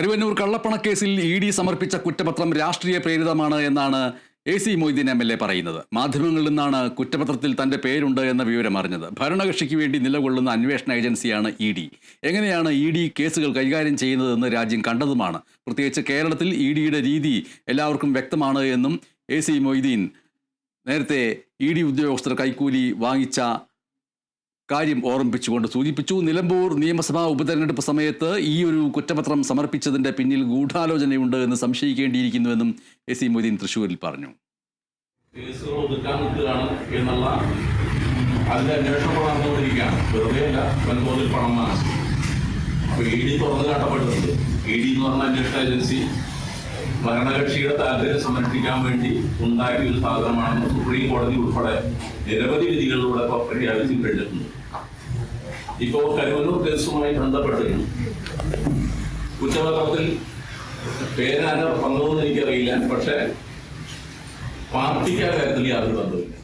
Karuvannur കള്ളപ്പണക്കേസിൽ E D സമർപ്പിച്ച കുറ്റപത്രം രാഷ്ട്രീയ പ്രേരിതമാണ് എന്നാണ് A C Moideen M L A പറയുന്നത്. മാധ്യമങ്ങളിൽ നിന്നാണ് കുറ്റപത്രത്തിൽ തന്റെ പേരുണ്ട് എന്ന വിവരം അറിഞ്ഞത്. ഭരണകക്ഷിക്ക് വേണ്ടി നിലകൊള്ളുന്ന അന്വേഷണ ഏജൻസിയാണ് ഇ ഡി. എങ്ങനെയാണ് ഇ ഡി കേസുകൾ കൈകാര്യം ചെയ്യുന്നതെന്ന് രാജ്യം കണ്ടതുമാണ്. പ്രത്യേകിച്ച് കേരളത്തിൽ ഇ ഡിയുടെ രീതി എല്ലാവർക്കും വ്യക്തമാണ് എന്നും എ സി മൊയ്തീൻ നേരത്തെ ഇ ഡി ഉദ്യോഗസ്ഥർ കൈക്കൂലി വാങ്ങിച്ച കാര്യം ഓർമ്മിപ്പിച്ചുകൊണ്ട് സൂചിപ്പിച്ചു. നിലമ്പൂർ നിയമസഭാ ഉപതെരഞ്ഞെടുപ്പ് സമയത്ത് ഈ ഒരു കുറ്റപത്രം സമർപ്പിച്ചതിന്റെ പിന്നിൽ ഗൂഢാലോചനയുണ്ട് എന്ന് സംശയിക്കേണ്ടിയിരിക്കുന്നുവെന്നും എ സി മൊയ്തീൻ തൃശൂരിൽ പറഞ്ഞു. അതിന്റെ അന്വേഷണം വെറുതെ അല്ല പണം ഇ ഡി തുറന്നു കാട്ടപ്പെടുന്നുണ്ട്. ഇ ഡി എന്ന് പറഞ്ഞ അന്വേഷണ ഏജൻസി ഭരണകക്ഷിയുടെ താല്പര്യം സംരക്ഷിക്കാൻ വേണ്ടി ഉണ്ടാക്കിയ ഒരു സാധനമാണെന്ന് സുപ്രീം കോടതി ഉൾപ്പെടെ നിരവധി വിധികളിലൂടെ പ്രഖ്യാപിച്ചിട്ടുണ്ട് ഇപ്പോ കരുവന്നൂർ കേസുമായി ബന്ധപ്പെട്ട് കുറ്റപത്രത്തിൽ പേരാരോ വന്നതെന്ന് എനിക്കറിയില്ല പക്ഷെ പാർട്ടിക്ക് ആ കാര്യത്തിൽ യാതൊരു ബന്ധമില്ല